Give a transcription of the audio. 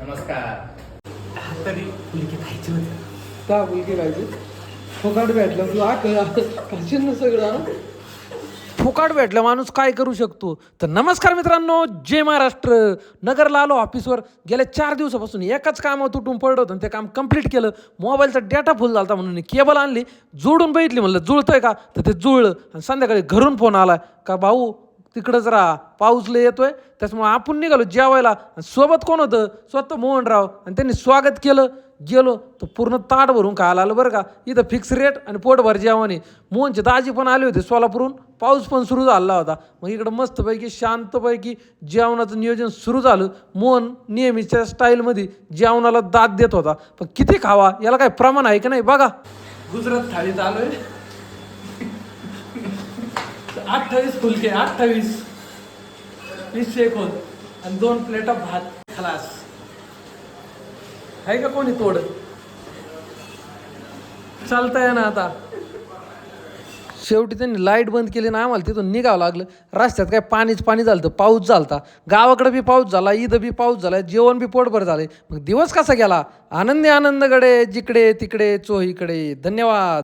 नमस्कार. तरी मुलगी खायची होती. का मुलगी राहायची फुकाट भेटलं. तू खाशील ना सगळं हा? फुकाट भेटलं माणूस काय करू शकतो? तर नमस्कार मित्रांनो जय महाराष्ट्र. नगरला आलो ऑफिसवर गेल्या चार दिवसापासून एकाच काम तुटून पडलं होतं आणि ते काम कंप्लीट केलं. मोबाईलचा डेटा फुल झाला म्हणून केबल आणली जोडून बघितली म्हणलं जुळतंय का? तर ते जुळलं आणि संध्याकाळी घरून फोन आला का भाऊ तिकडंच राहा. पाऊस लय येतोय त्याच्यामुळे आपण निघालो जेवायला. आणि सोबत कोण होतं? स्वतः मोहनराव. आणि त्यांनी स्वागत केलं. गेलो तर पूर्ण ताट भरून खायला आलं बरं का. इथं फिक्स रेट आणि पोटभर जेवण आहे. मोहनचे दाजी पण आले होते सोलापूरहून. पाऊस पण सुरू झाला होता. मग इकडं मस्तपैकी शांतपैकी जेवणाचं नियोजन सुरू झालं. मोहन नेहमीच्या स्टाईलमध्ये जेवणाला दाद देत होता. पण किती खावा? याला काय प्रमाण आहे का नाही? बघा. गुजरात थाळीत आलोय. अठ्ठावीस फुलके अठ्ठावीस. वीस एकोण आणि दोन प्लेटा भात खलास. आहे का कोणी तोड? चालतंय ना आता. शेवटी त्यांनी लाइट बंद केली ना आम्हाला तिथून निघावं लागलं. रस्त्यात काय पाणीच पाणी झालं होतं, पाऊस झालता. गावाकडे बी पाऊस झाला इथं बी पाऊस झाला जेवण बी पोटभर झालंय मग दिवस कसा गेला? आनंदी आनंदकडे जिकडे तिकडे चोहीकडे. धन्यवाद.